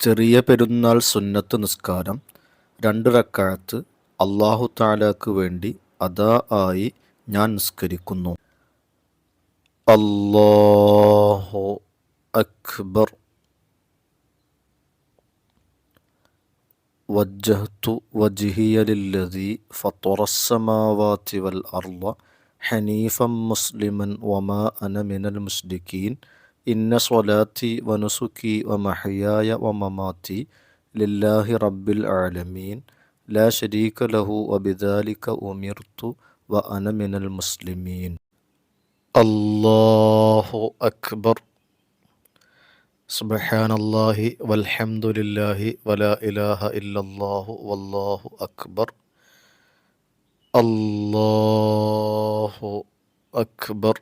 ചെറിയ പെരുന്നാൾ സുന്നത്ത് നിസ്കാരം രണ്ട് റക്അത്ത് അല്ലാഹു തആലാക്ക് വേണ്ടി അദാ ആയി ഞാൻ നിസ്കരിക്കുന്നു അല്ലാഹു അക്ബർ وجهت وجهي للذي فطر السماوات والأرض حنيفا مسلما وما أنا من المشركين ഇന്ന സ്വലാത്തി വനുസുക്കി വമഹയായ വമമാത്തി ലില്ലാഹി റബ്ബിൽ ആലമീൻ. ലാ ഷരീക ലഹു വബിദാലിക ഉമിർത്തു വ അനമിനൽ മുസ്ലിമീൻ. അല്ലാഹു അക്ബർ. സുബഹാനല്ലാഹി വൽഹംദുലില്ലാഹി വലാ ഇലാഹ ഇല്ലല്ലാഹു വല്ലാഹു അക്ബർ. അല്ലാഹു അക്ബർ.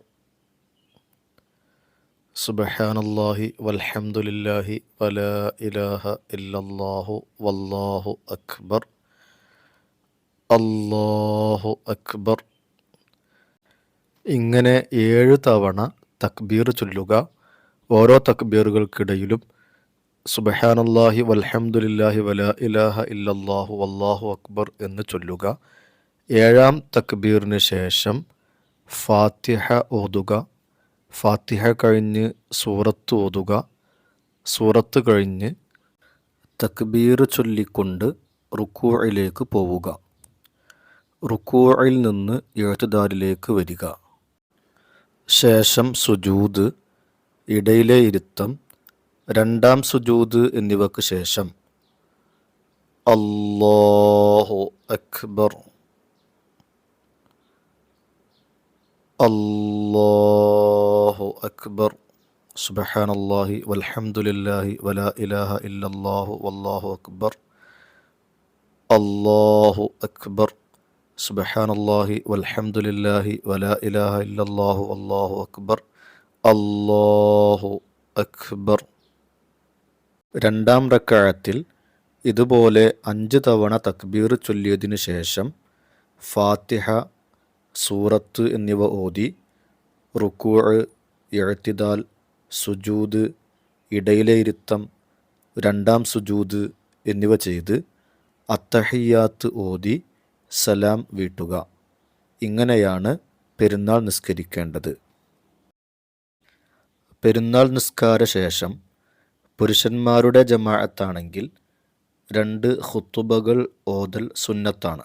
സുബഹാനല്ലാഹി വൽഹംദുലില്ലാഹി വല ഇലാഹ ഇല്ലല്ലാഹു വല്ലാഹു അക്ബർ. അല്ലാഹു അക്ബർ. ഇങ്ങനെ ഏഴ് തവണ തക്ബീർ ചൊല്ലുക ഓരോ തക്ബീറുകൾക്കിടയിലും സുബഹാനല്ലാഹി വൽഹംദുലില്ലാഹി വല ഇലാഹ ഇല്ലല്ലാഹു വല്ലാഹു അക്ബർ എന്ന് ചൊല്ലുക. ഏഴാം തക്ബീറിന് ശേഷം ഫാത്തിഹ ഓതുക. ഫാത്തിഹ കഴിഞ്ഞ് സൂറത്ത് ഓതുക. സൂറത്ത് കഴിഞ്ഞ് തക്ബീർ ചൊല്ലിക്കൊണ്ട് റുക്കൂയിലേക്ക് പോവുക. റുക്കൂയിൽ നിന്ന് എഴുത്തുദാരിലേക്ക് വരിക. ശേഷം സുജൂദ് ഇടയിലെ ഇരുത്തം രണ്ടാം സുജൂദ് എന്നിവക്ക് ശേഷം. അല്ലാഹു അക്ബർ. അല്ലാഹു അക്ബർ. സുബഹാനല്ലാഹി വൽഹംദുലില്ലാഹി വലാ ഇലാഹ ഇല്ലല്ലാഹു വല്ലാഹു അക്ബർ. അല്ലാഹു അക്ബർ. സുബഹാനല്ലാഹി വൽഹംദുലില്ലാഹി വലാ ഇലാഹ ഇല്ലല്ലാഹു വല്ലാഹു അക്ബർ. അല്ലാഹു അക്ബർ. രണ്ടാം റക്കാഴത്തിൽ ഇതുപോലെ അഞ്ച് തവണ തക്ബീർ ചൊല്ലിയതിനു ശേഷം ഫാത്തിഹ സൂറത്ത് എന്നിവ ഓതി റുക്കൂ എഴുത്തിദാൽ സുജൂദ് ഇടയിലെ ഇരുത്തം രണ്ടാം സുജൂദ് എന്നിവ ചെയ്ത് അത്തഹിയാത്ത് ഓതി സലാം വീട്ടുക. ഇങ്ങനെയാണ് പെരുന്നാൾ നിസ്കരിക്കേണ്ടത്. പെരുന്നാൾ നിസ്കാര ശേഷം പുരുഷന്മാരുടെ ജമാഅത്താണെങ്കിൽ രണ്ട് ഹുത്തുബകൾ ഓതൽ സുന്നത്താണ്.